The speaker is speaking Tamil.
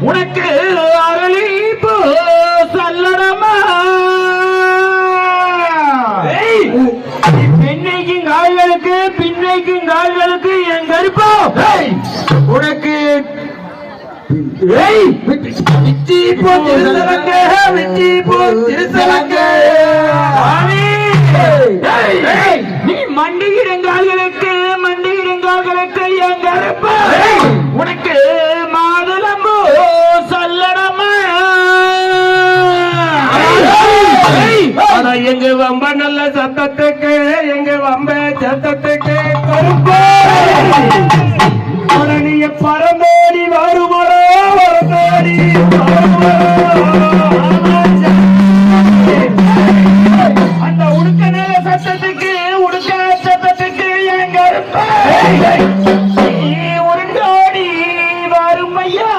உனக்கு அரளி பூ சல்லடமா. பெண்ணைக்கும் கால்களுக்கு பின்னைக்கும் கால்களுக்கு என் கருப்போ. உனக்கு விச்சி போ திருசலங்க விச்சி போ திருசலங்க. நீ மண்டிகிறங்கால்களுக்கு மண்டிகிறங்கால்களுக்கு என் கருப்போ. எங்க வம்ப நல்ல சத்தத்துக்கு எங்க வம்ப சத்தத்துக்கு. கருப்பாணிய பரந்தோடி வருமரோ பரந்தோடி அந்த உடுக்க நல்ல சத்தத்துக்கு உடுக்க சத்தத்துக்கு எங்க